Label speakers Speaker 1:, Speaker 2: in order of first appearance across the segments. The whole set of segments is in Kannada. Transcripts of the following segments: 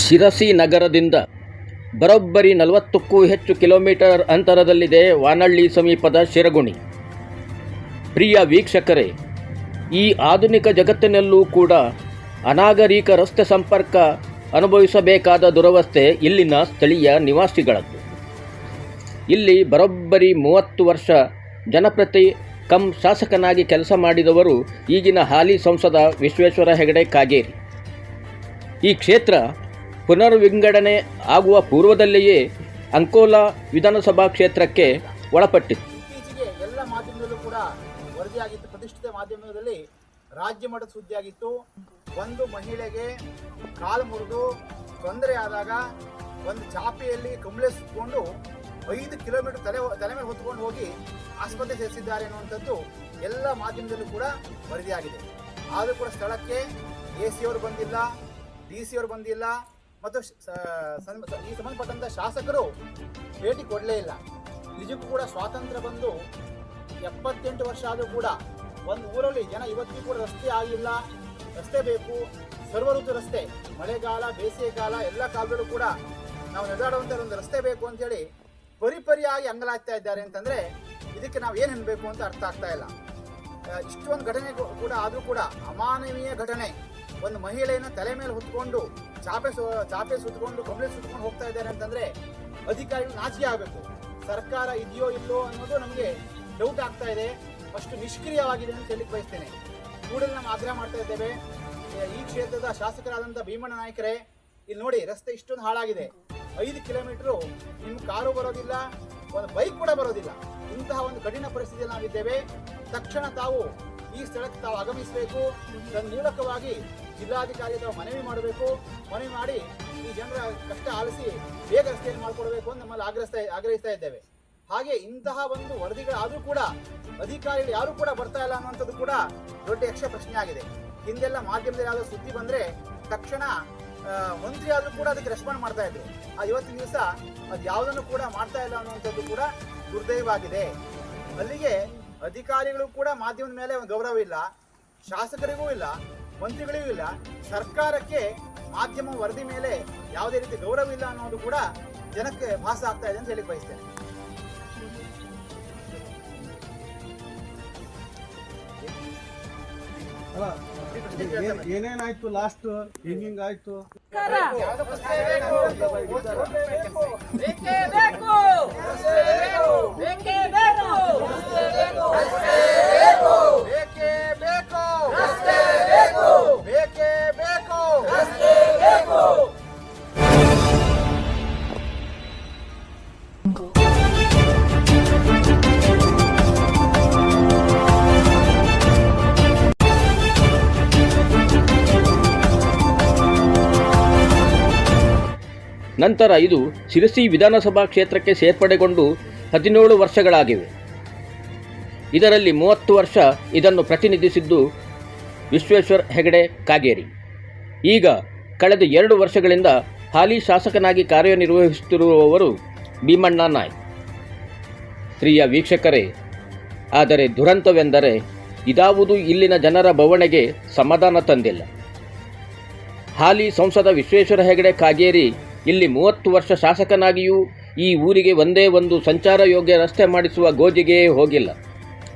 Speaker 1: ಶಿರಸಿ ನಗರದಿಂದ ಬರೋಬ್ಬರಿ ನಲವತ್ತಕ್ಕೂ ಹೆಚ್ಚು ಕಿಲೋಮೀಟರ್ ಅಂತರದಲ್ಲಿದೆ ವಾನಳ್ಳಿ ಸಮೀಪದ ಶಿರಗುಣಿ. ಪ್ರಿಯ ವೀಕ್ಷಕರೇ, ಈ ಆಧುನಿಕ ಜಗತ್ತಿನಲ್ಲೂ ಕೂಡ ಅನಾಗರಿಕ ರಸ್ತೆ ಸಂಪರ್ಕ ಅನುಭವಿಸಬೇಕಾದ ದುರವಸ್ಥೆ ಇಲ್ಲಿನ ಸ್ಥಳೀಯ ನಿವಾಸಿಗಳದ್ದು. ಇಲ್ಲಿ ಬರೋಬ್ಬರಿ ಮೂವತ್ತು ವರ್ಷ ಜನಪ್ರತಿ ಕಂ ಶಾಸಕನಾಗಿ ಕೆಲಸ ಮಾಡಿದವರು ಈಗಿನ ಹಾಲಿ ಸಂಸದ ವಿಶ್ವೇಶ್ವರ ಹೆಗಡೆ ಕಾಗೇರಿ. ಈ ಕ್ಷೇತ್ರ ಪುನರ್ವಿಂಗಡಣೆ ಆಗುವ ಪೂರ್ವದಲ್ಲಿಯೇ ಅಂಕೋಲಾ ವಿಧಾನಸಭಾ ಕ್ಷೇತ್ರಕ್ಕೆ ಒಳಪಟ್ಟಿತ್ತು
Speaker 2: ಇತ್ತೀಚೆಗೆ ಎಲ್ಲ ಮಾಧ್ಯಮದಲ್ಲೂ ಕೂಡ ವರದಿಯಾಗಿತ್ತು ಪ್ರತಿಷ್ಠಿತ ಮಾಧ್ಯಮದಲ್ಲಿ ರಾಜ್ಯ ಮಟ್ಟದ ಸುದ್ದಿಯಾಗಿತ್ತು. ಒಂದು ಮಹಿಳೆಗೆ ಕಾಲು ಮುರಿದು ತೊಂದರೆ ಆದಾಗ ಒಂದು ಚಾಪೆಯಲ್ಲಿ ಕಂಬಳೆ ಸುತ್ತಕೊಂಡು ಐದು ಕಿಲೋಮೀಟರ್ ತಲೆ ತಲೆ ಮೇಲೆ ಹೊತ್ಕೊಂಡು ಹೋಗಿ ಆಸ್ಪತ್ರೆ ಸೇರಿಸಿದ್ದಾರೆ ಅನ್ನುವಂಥದ್ದು ಎಲ್ಲ ಮಾಧ್ಯಮದಲ್ಲೂ ಕೂಡ ವರದಿಯಾಗಿದೆ. ಆದರೂ ಕೂಡ ಸ್ಥಳಕ್ಕೆ ಎ ಸಿ ಅವರು ಬಂದಿಲ್ಲ ಡಿ ಸಿ ಅವರು ಬಂದಿಲ್ಲ, ಮತ್ತು ಈ ಸಂಬಂಧಪಟ್ಟಂಥ ಶಾಸಕರು ಭೇಟಿ ಕೊಡಲೇ ಇಲ್ಲ. ನಿಜಕ್ಕೂ ಕೂಡ ಸ್ವಾತಂತ್ರ್ಯ ಬಂದು ಎಪ್ಪತ್ತೆಂಟು ವರ್ಷ ಆದರೂ ಕೂಡ ಒಂದು ಊರಲ್ಲಿ ಜನ ಇವತ್ತಿಗೂ ಕೂಡ ರಸ್ತೆ ಆಗಿಲ್ಲ, ರಸ್ತೆ ಬೇಕು ಸರ್ವ ಋತು ರಸ್ತೆ, ಮಳೆಗಾಲ ಬೇಸಿಗೆ ಕಾಲ ಎಲ್ಲ ಕಾಲದಲ್ಲೂ ಕೂಡ ನಾವು ನಡೆದಾಡುವಂಥ ಒಂದು ರಸ್ತೆ ಬೇಕು ಅಂತೇಳಿ ಪರಿಪರಿಯಾಗಿ ಅಂಗಲಾಗ್ತಾ ಇದ್ದಾರೆ ಅಂತಂದ್ರೆ ಇದಕ್ಕೆ ನಾವು ಏನು ಅನ್ಬೇಕು ಅಂತ ಅರ್ಥ ಆಗ್ತಾ ಇಲ್ಲ. ಇಷ್ಟೊಂದು ಘಟನೆ ಕೂಡ ಆದರೂ ಕೂಡ ಅಮಾನವೀಯ ಘಟನೆ. ಒಂದು ಮಹಿಳೆಯನ್ನ ತಲೆ ಮೇಲೆ ಹೊತ್ಕೊಂಡು ಚಾಪೆ ಸು ಚಾಪೆ ಸುತ್ತಕೊಂಡು ಕಂಬಳಿ ಸುತ್ತಕೊಂಡು ಹೋಗ್ತಾ ಇದ್ದಾರೆ ಅಂತಂದ್ರೆ ಅಧಿಕಾರಿಗಳು ನಾಚಿಕೆ ಆಗಬೇಕು. ಸರ್ಕಾರ ಇದೆಯೋ ಇಲ್ಲೋ ಅನ್ನೋದು ನಮಗೆ ಡೌಟ್ ಆಗ್ತಾ ಇದೆ. ಅಷ್ಟು ನಿಷ್ಕ್ರಿಯವಾಗಿದೆ ಅಂತ ಹೇಳಿಕ್ ಬಯಸ್ತೇನೆ. ಕೂಡಲೇ ನಾವು ಆಗ್ರಹ ಮಾಡ್ತಾ ಇದ್ದೇವೆ. ಈ ಕ್ಷೇತ್ರದ ಶಾಸಕರಾದಂಥ ಭೀಮಣ್ಣ ನಾಯಕರೇ, ಇಲ್ಲಿ ನೋಡಿ ರಸ್ತೆ ಇಷ್ಟೊಂದು ಹಾಳಾಗಿದೆ. ಐದು ಕಿಲೋಮೀಟರ್ ನಿಮ್ಮ ಕಾರು ಬರೋದಿಲ್ಲ, ಒಂದು ಬೈಕ್ ಕೂಡ ಬರೋದಿಲ್ಲ. ಇಂತಹ ಒಂದು ಕಠಿಣ ಪರಿಸ್ಥಿತಿಯಲ್ಲಿ ನಾವಿದ್ದೇವೆ. ತಕ್ಷಣ ತಾವು ಈ ಸ್ಥಳಕ್ಕೆ ತಾವು ಆಗಮಿಸಬೇಕು. ಮೂಲಕವಾಗಿ ಜಿಲ್ಲಾಧಿಕಾರಿ ತಾವು ಮನವಿ ಮಾಡಬೇಕು. ಮನವಿ ಮಾಡಿ ಈ ಜನರ ಕಷ್ಟ ಆಲಿಸಿ ಬೇಗ ರಸ್ತೆಯನ್ನು ಮಾಡಿಕೊಡಬೇಕು ಅಂತ ನಮ್ಮಲ್ಲಿ ಆಗ್ರಹಿಸ್ತಾ ಆಗ್ರಹಿಸ್ತಾ ಇದ್ದೇವೆ. ಹಾಗೆ ಇಂತಹ ಒಂದು ವರದಿಗಳಾದರೂ ಕೂಡ ಅಧಿಕಾರಿಗಳು ಯಾರು ಕೂಡ ಬರ್ತಾ ಇಲ್ಲ ಅನ್ನುವಂಥದ್ದು ಕೂಡ ದೊಡ್ಡ ಯಕ್ಷ ಪ್ರಶ್ನೆ ಆಗಿದೆ ಹಿಂದೆಲ್ಲ ಮಾಧ್ಯಮದಲ್ಲಿ ಯಾವುದೋ ಸುದ್ದಿ ಬಂದರೆ ತಕ್ಷಣ ಮಂತ್ರಿ ಆದ್ರೂ ಕೂಡ ಅದಕ್ಕೆ ರೆಸ್ಪಾಂಡ್ ಮಾಡ್ತಾ ಇದ್ರು. ಆ ಇವತ್ತಿನ ದಿವಸ ಅದು ಯಾವುದನ್ನು ಕೂಡ ಮಾಡ್ತಾ ಇಲ್ಲ ಅನ್ನುವಂಥದ್ದು ಕೂಡ ದುರ್ದೈವಾಗಿದೆ ಅಲ್ಲಿಗೆ ಅಧಿಕಾರಿಗಳು ಕೂಡ ಮಾಧ್ಯಮದ ಮೇಲೆ ಒಂದು ಗೌರವ ಇಲ್ಲ, ಶಾಸಕರಿಗೂ ಇಲ್ಲ, ಮಂತ್ರಿಗಳಿಗೂ ಇಲ್ಲ. ಸರ್ಕಾರಕ್ಕೆ ಮಾಧ್ಯಮ ವರದಿ ಮೇಲೆ ಯಾವುದೇ ರೀತಿ ಗೌರವ ಇಲ್ಲ ಅನ್ನೋದು ಕೂಡ ಜನಕ್ಕೆ ಭಾಸ ಆಗ್ತಾ ಇದೆ ಅಂತ ಹೇಳಿ ಬಯಸ್ತೇನೆ.
Speaker 3: ಅಲ್ಲ ಏನೇನಾಯ್ತು ಲಾಸ್ಟ್ ಹಿಂಗಿಂಗ್ ಆಯ್ತು?
Speaker 4: ಬೇಕೇ.
Speaker 1: ನಂತರ ಇದು ಶಿರಸಿ ವಿಧಾನಸಭಾ ಕ್ಷೇತ್ರಕ್ಕೆ ಸೇರ್ಪಡೆಗೊಂಡು ಹದಿನೇಳು ವರ್ಷಗಳಾಗಿವೆ. ಇದರಲ್ಲಿ ಮೂವತ್ತು ವರ್ಷ ಇದನ್ನು ಪ್ರತಿನಿಧಿಸಿದ್ದು ವಿಶ್ವೇಶ್ವರ ಹೆಗಡೆ ಕಾಗೇರಿ. ಈಗ ಕಳೆದ ಎರಡು ವರ್ಷಗಳಿಂದ ಹಾಲಿ ಶಾಸಕನಾಗಿ ಕಾರ್ಯನಿರ್ವಹಿಸುತ್ತಿರುವವರು ಭೀಮಣ್ಣ ನಾಯ್. ಪ್ರಿಯ ವೀಕ್ಷಕರೇ, ಆದರೆ ದುರಂತವೆಂದರೆ ಇದಾವುದು ಇಲ್ಲಿನ ಜನರ ಬವಣೆಗೆ ಸಮಾಧಾನ ತಂದಿಲ್ಲ. ಹಾಲಿ ಸಂಸದ ವಿಶ್ವೇಶ್ವರ ಹೆಗಡೆ ಕಾಗೇರಿ ಇಲ್ಲಿ ಮೂವತ್ತು ವರ್ಷ ಶಾಸಕನಾಗಿಯೂ ಈ ಊರಿಗೆ ಒಂದೇ ಒಂದು ಸಂಚಾರ ಯೋಗ್ಯ ರಸ್ತೆ ಮಾಡಿಸುವ ಗೋಜಿಗೆ ಹೋಗಿಲ್ಲ.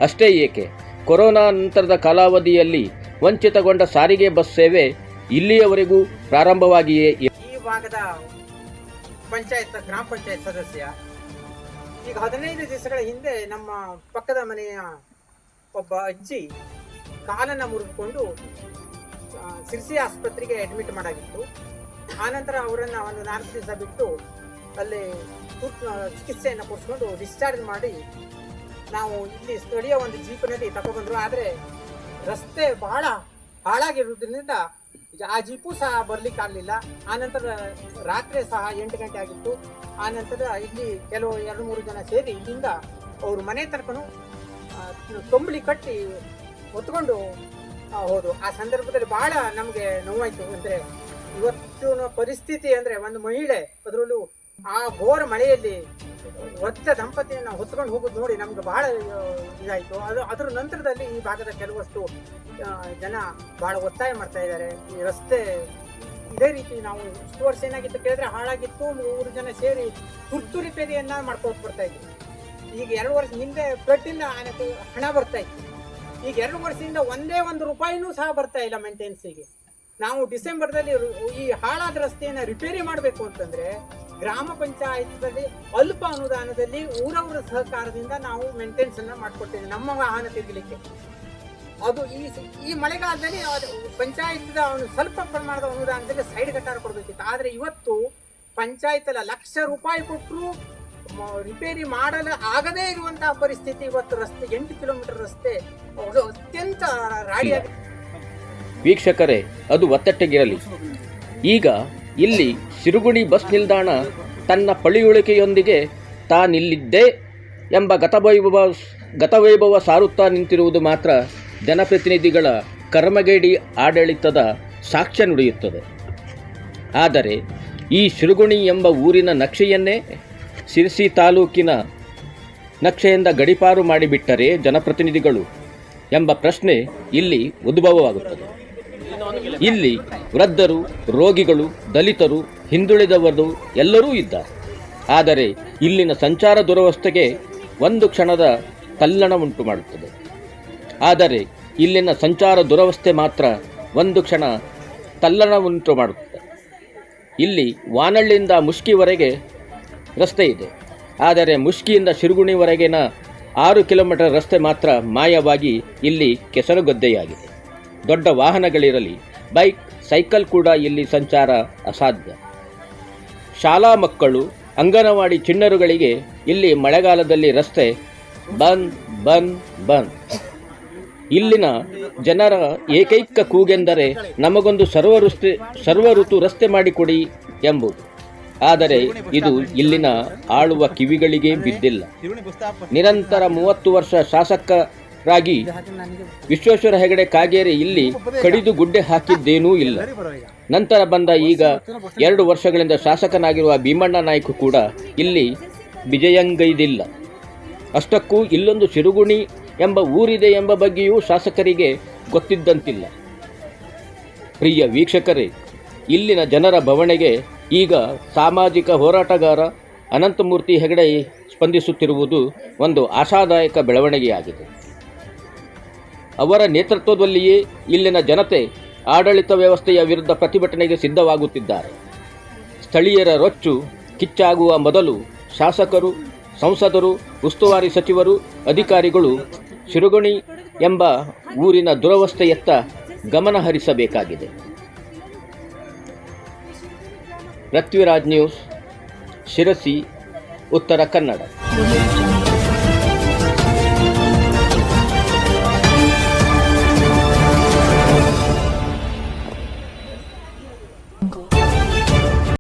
Speaker 1: ಅಷ್ಟೇ ಏಕೆ? ಕೊರೋನಾ ನಂತರದ ಕಾಲಾವಧಿಯಲ್ಲಿ ವಂಚಿತಗೊಂಡ ಸಾರಿಗೆ ಬಸ್ ಸೇವೆ ಇಲ್ಲಿಯವರೆಗೂ ಪ್ರಾರಂಭವಾಗಿಯೇ
Speaker 5: ಈ ಭಾಗದ ಪಂಚಾಯತ್, ಗ್ರಾಮ ಪಂಚಾಯತ್ ಸದಸ್ಯ, ಈಗ ಹದಿನೈದು ದಿವಸಗಳ ಹಿಂದೆ ನಮ್ಮ ಪಕ್ಕದ ಮನೆಯ ಒಬ್ಬ ಅಜ್ಜಿ ಕಾಲನ್ನು ಮುರಿದುಕೊಂಡು ಸಿರ್ಸಿ ಆಸ್ಪತ್ರೆಗೆ ಅಡ್ಮಿಟ್ ಮಾಡಾಗಿತ್ತು. ಆನಂತರ ಅವರನ್ನು ಒಂದು ನಾಲ್ಕು ದಿವಸ ಬಿಟ್ಟು ಅಲ್ಲಿ ಚಿಕಿತ್ಸೆಯನ್ನು ಕೊಡಿಸ್ಕೊಂಡು ಡಿಸ್ಚಾರ್ಜ್ ಮಾಡಿ ನಾವು ಇಲ್ಲಿ ಸ್ಥಳೀಯ ಒಂದು ಜೀಪಿನಲ್ಲಿ ತಗೊಬಂದ್ರು ಆದರೆ ರಸ್ತೆ ಬಹಳ ಹಾಳಾಗಿರೋದ್ರಿಂದ ಆ ಜೀಪು ಸಹ ಬರ್ಲಿಕ್ಕೆ ಆಗಲಿಲ್ಲ. ಆನಂತರ ರಾತ್ರಿ ಸಹ ಎಂಟು ಗಂಟೆ ಆಗಿತ್ತು. ಆನಂತರ ಇಲ್ಲಿ ಕೆಲವು ಎರಡು ಮೂರು ಜನ ಸೇರಿ ಇಲ್ಲಿಂದ ಅವರು ಮನೆ ತನಕನು ಕಂಬಳಿ ಕಟ್ಟಿ ಹೊತ್ಕೊಂಡು ಹೋದರು. ಆ ಸಂದರ್ಭದಲ್ಲಿ ಬಹಳ ನಮಗೆ ನೋವಾಯ್ತು. ಅಂದ್ರೆ ಇವತ್ತಿನ ಪರಿಸ್ಥಿತಿ ಅಂದ್ರೆ ಒಂದು ಮಹಿಳೆ ಅದರಲ್ಲೂ ಆ ಘೋರ ಮಳೆಯಲ್ಲಿ ಒತ್ತ ದಂಪತಿಯನ್ನು ಹೊತ್ಕೊಂಡು ಹೋಗೋದು ನೋಡಿ ನಮ್ಗೆ ಬಹಳ ಇದಾಯ್ತು. ಅದು ಅದರ ನಂತರದಲ್ಲಿ ಈ ಭಾಗದ ಕೆಲವಷ್ಟು ಜನ ಬಹಳ ಒತ್ತಾಯ ಮಾಡ್ತಾ ಇದ್ದಾರೆ ಈ ರಸ್ತೆ ಇದೇ ರೀತಿ ನಾವು ಇಷ್ಟು ವರ್ಷ ಏನಾಗಿತ್ತು ಕೇಳಿದ್ರೆ ಹಾಳಾಗಿತ್ತು, ಮೂರು ಜನ ಸೇರಿ ತುರ್ತು ರಿಪೇರಿಯನ್ನ ಮಾಡ್ಕೊಂಡು ಬರ್ತಾ ಇದ್ವಿ ಈಗ ಎರಡು ವರ್ಷ ಹಿಂದೆ ಫ್ಲಡ್ಡಿಂದ ಹಣ ಬರ್ತಾ ಇತ್ತು. ಈಗ ಎರಡು ವರ್ಷದಿಂದ ಒಂದೇ ಒಂದು ರೂಪಾಯಿನೂ ಸಹ ಬರ್ತಾ ಇಲ್ಲ ಮೇಂಟೆನೆನ್ಸಿಗೆ ನಾವು ಡಿಸೆಂಬರ್ದಲ್ಲಿ ಈ ಹಾಳಾದ ರಸ್ತೆಯನ್ನು ರಿಪೇರಿ ಮಾಡಬೇಕು ಅಂತಂದ್ರೆ ಗ್ರಾಮ ಪಂಚಾಯತ್ನಲ್ಲಿ ಅಲ್ಪ ಅನುದಾನದಲ್ಲಿ ಊರವರ ಸಹಕಾರದಿಂದ ನಾವು ಮೇಂಟೆನೆನ್ಸ್ ಅನ್ನ ಮಾಡ್ಕೊಟ್ಟಿದ್ದೀವಿ ನಮ್ಮ ವಾಹನ ತಿರುಗಲಿಕ್ಕೆ ಅದು ಈ ಈ ಮಳೆಗಾಲದಲ್ಲಿ ಪಂಚಾಯತ್ ಅವನು ಸ್ವಲ್ಪ ಪ್ರಮಾಣದ ಅನುದಾನದಲ್ಲಿ ಸೈಡ್ ಗಟಾರ ಕೊಡಬೇಕಿತ್ತು. ಆದರೆ ಇವತ್ತು ಪಂಚಾಯತ್ ಲಕ್ಷ ರೂಪಾಯಿ ಕೊಟ್ಟರು ರಿಪೇರಿ ಮಾಡಲು ಆಗದೇ ಇರುವಂತಹ ಪರಿಸ್ಥಿತಿ. ಇವತ್ತು ರಸ್ತೆ, ಎಂಟು ಕಿಲೋಮೀಟರ್ ರಸ್ತೆ ಅತ್ಯಂತ ರಾಡಿಯಾಗಿ
Speaker 1: ವೀಕ್ಷಕರೇ, ಅದು ಒತ್ತಟ್ಟಿಗಿರಲಿ. ಈಗ ಇಲ್ಲಿ ಸಿರುಗುಣಿ ಬಸ್ ನಿಲ್ದಾಣ ತನ್ನ ಪಳಿಯುಳಿಕೆಯೊಂದಿಗೆ ತಾನಿಲ್ಲಿದ್ದೆ ಎಂಬ ಗತವೈಭವ ಗತವೈಭವ ಸಾರುತ್ತಾ ನಿಂತಿರುವುದು ಮಾತ್ರ ಜನಪ್ರತಿನಿಧಿಗಳ ಕರ್ಮಗೇಡಿ ಆಡಳಿತದ ಸಾಕ್ಷ್ಯ ನುಡಿಯುತ್ತದೆ. ಆದರೆ ಈ ಸಿರುಗುಣಿ ಎಂಬ ಊರಿನ ನಕ್ಷೆಯನ್ನೇ ಸಿರಿಸಿ ತಾಲೂಕಿನ ನಕ್ಷೆಯಿಂದ ಗಡಿಪಾರು ಮಾಡಿಬಿಟ್ಟರೆ ಜನಪ್ರತಿನಿಧಿಗಳು ಎಂಬ ಪ್ರಶ್ನೆ ಇಲ್ಲಿ ಉದ್ಭವವಾಗುತ್ತದೆ. ಇಲ್ಲಿ ವೃದ್ಧರು, ರೋಗಿಗಳು, ದಲಿತರು, ಹಿಂದುಳಿದವರು ಎಲ್ಲರೂ ಇದ್ದಾರೆ. ಆದರೆ ಇಲ್ಲಿನ ಸಂಚಾರ ದುರವಸ್ಥೆಗೆ ಒಂದು ಕ್ಷಣದ ತಲ್ಲಣ ಉಂಟು ಮಾಡುತ್ತದೆ. ಆದರೆ ಇಲ್ಲಿನ ಸಂಚಾರ ದುರವಸ್ಥೆ ಮಾತ್ರ ಒಂದು ಕ್ಷಣ ತಲ್ಲಣ ಉಂಟು ಮಾಡುತ್ತದೆ. ಇಲ್ಲಿ ವಾನಳ್ಳಿಯಿಂದ ಮುಷ್ಕಿವರೆಗೆ ರಸ್ತೆ ಇದೆ. ಆದರೆ ಮುಷ್ಕಿಯಿಂದ ಶಿರುಗುಣಿವರೆಗಿನ ಆರು ಕಿಲೋಮೀಟರ್ ರಸ್ತೆ ಮಾತ್ರ ಮಾಯವಾಗಿ ಇಲ್ಲಿ ಕೆಸರುಗದ್ದೆಯಾಗಿದೆ. ದೊಡ್ಡ ವಾಹನಗಳಿರಲಿ ಬೈಕ್, ಸೈಕಲ್ ಕೂಡ ಇಲ್ಲಿ ಸಂಚಾರ ಅಸಾಧ್ಯ. ಶಾಲಾ ಮಕ್ಕಳು, ಅಂಗನವಾಡಿ ಚಿಣ್ಣರುಗಳಿಗೆ ಇಲ್ಲಿ ಮಳೆಗಾಲದಲ್ಲಿ ರಸ್ತೆ ಬಂದ್ ಬಂದ್ ಬಂದ್. ಇಲ್ಲಿನ ಜನರ ಏಕೈಕ ಕೂಗೆಂದರೆ ನಮಗೊಂದು ಸರ್ವ ರಸ್ತೆ ಸರ್ವ ಋತು ರಸ್ತೆ ಮಾಡಿಕೊಡಿ ಎಂಬುದು. ಆದರೆ ಇದು ಇಲ್ಲಿನ ಆಳುವ ಕಿವಿಗಳಿಗೆ ಬಿದ್ದಿಲ್ಲ. ನಿರಂತರ ಮೂವತ್ತು ವರ್ಷ ಶಾಸಕರಾಗಿ ವಿಶ್ವೇಶ್ವರ ಹೆಗಡೆ ಕಾಗೇರಿ ಇಲ್ಲಿ ಕಡಿದು ಗುಡ್ಡೆ ಹಾಕಿದ್ದೇನೂ ಇಲ್ಲ. ನಂತರ ಬಂದ ಈಗ ಎರಡು ವರ್ಷಗಳಿಂದ ಶಾಸಕನಾಗಿರುವ ಭೀಮಣ್ಣ ನಾಯ್ಕ ಕೂಡ ಇಲ್ಲಿ ವಿಜಯಂಗೈದಿಲ್ಲ. ಅಷ್ಟಕ್ಕೂ ಇಲ್ಲೊಂದು ಸಿರುಗುಣಿ ಎಂಬ ಊರಿದೆ ಎಂಬ ಬಗ್ಗೆಯೂ ಶಾಸಕರಿಗೆ ಗೊತ್ತಿದ್ದಂತಿಲ್ಲ. ಪ್ರಿಯ ವೀಕ್ಷಕರೇ, ಇಲ್ಲಿನ ಜನರ ಬವಣೆಗೆ ಈಗ ಸಾಮಾಜಿಕ ಹೋರಾಟಗಾರ ಅನಂತಮೂರ್ತಿ ಹೆಗಡೆ ಸ್ಪಂದಿಸುತ್ತಿರುವುದು ಒಂದು ಆಶಾದಾಯಕ ಬೆಳವಣಿಗೆಯಾಗಿದೆ. ಅವರ ನೇತೃತ್ವದಲ್ಲಿಯೇ ಇಲ್ಲಿನ ಜನತೆ ಆಡಳಿತ ವ್ಯವಸ್ಥೆಯ ವಿರುದ್ಧ ಪ್ರತಿಭಟನೆಗೆ ಸಿದ್ಧವಾಗುತ್ತಿದ್ದಾರೆ. ಸ್ಥಳೀಯರ ರೊಚ್ಚು ಕಿಚ್ಚಾಗುವ ಮೊದಲು ಶಾಸಕರು, ಸಂಸದರು, ಉಸ್ತುವಾರಿ ಸಚಿವರು, ಅಧಿಕಾರಿಗಳು ಶಿರುಗುಣಿ ಎಂಬ ಊರಿನ ದುರವಸ್ಥೆಯತ್ತ ಗಮನ ಹರಿಸಬೇಕಾಗಿದೆ. ಪೃಥ್ವಿರಾಜ್ ನ್ಯೂಸ್, ಶಿರಸಿ, ಉತ್ತರ ಕನ್ನಡ.